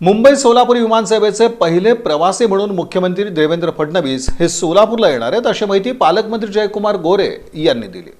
मुंबई सोलापूर विमानसेवेचे पहिले प्रवासी म्हणून मुख्यमंत्री देवेंद्र फडणवीस हे सोलापूरला येणार आहेत अशी माहिती पालकमंत्री जयकुमार गोरे यांनी दिली.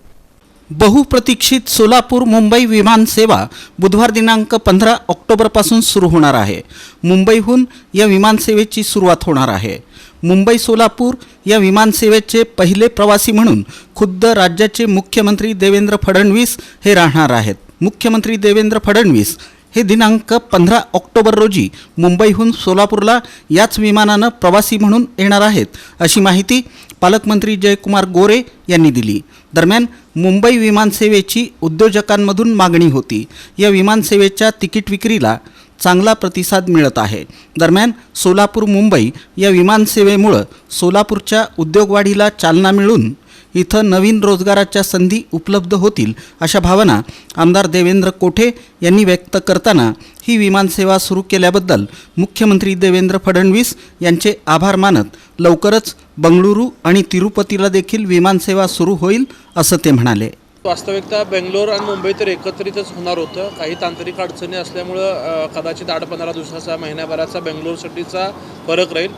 बहुप्रतीक्षित सोलापूर मुंबई विमानसेवा बुधवार दिनांक पंधरा ऑक्टोबरपासून सुरू होणार आहे. मुंबईहून या विमानसेवेची सुरुवात होणार आहे. मुंबई सोलापूर या विमानसेवेचे पहिले प्रवासी म्हणून खुद्द राज्याचे मुख्यमंत्री देवेंद्र फडणवीस हे राहणार आहेत. मुख्यमंत्री देवेंद्र फडणवीस हे दिनांक पंधरा ऑक्टोबर रोजी मुंबईहून सोलापूरला याच विमानानं प्रवासी म्हणून येणार आहेत अशी माहिती पालकमंत्री जयकुमार गोरे यांनी दिली. दरम्यान मुंबई विमानसेवेची उद्योजकांमधून मागणी होती. या विमानसेवेच्या तिकीट विक्रीला चांगला प्रतिसाद मिळत आहे. दरम्यान सोलापूर मुंबई या विमानसेवेमुळं सोलापूरच्या उद्योगवाढीला चालना मिळून इथं नवीन रोजगाराच्या संधी उपलब्ध होतील अशा भावना आमदार देवेंद्र कोठे यांनी व्यक्त करताना ही विमानसेवा सुरू केल्याबद्दल मुख्यमंत्री देवेंद्र फडणवीस यांचे आभार मानत लवकरच बंगळुरू आणि तिरुपतीला देखील विमानसेवा सुरू होईल असं ते म्हणाले. वास्तविकता बेंगलोर आणि मुंबई तर एकत्रितच होणार होतं. काही तांत्रिक अडचणी असल्यामुळं कदाचित आठ पंधरा दिवसाचा महिन्याभराचा बेंगलोरसाठीचा फरक राहील.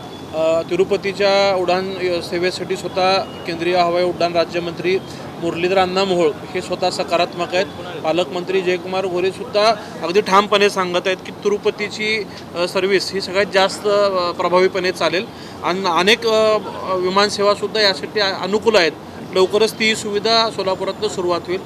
तिरुपतीच्या उड्डाण सेवेसाठी स्वतः केंद्रीय हवाई उड्डाण राज्यमंत्री मुरलीधर अण्णा मोहोळ हे स्वतः सकारात्मक आहेत. पालकमंत्री जयकुमार गोरेसुद्धा अगदी ठामपणे सांगत आहेत की तिरुपतीची सर्व्हिस ही सगळ्यात जास्त प्रभावीपणे चालेल. आणि अनेक विमानसेवासुद्धा यासाठी अनुकूल आहेत. लवकरच ती सुविधा सोलापुरातनं सुरुवात होईल.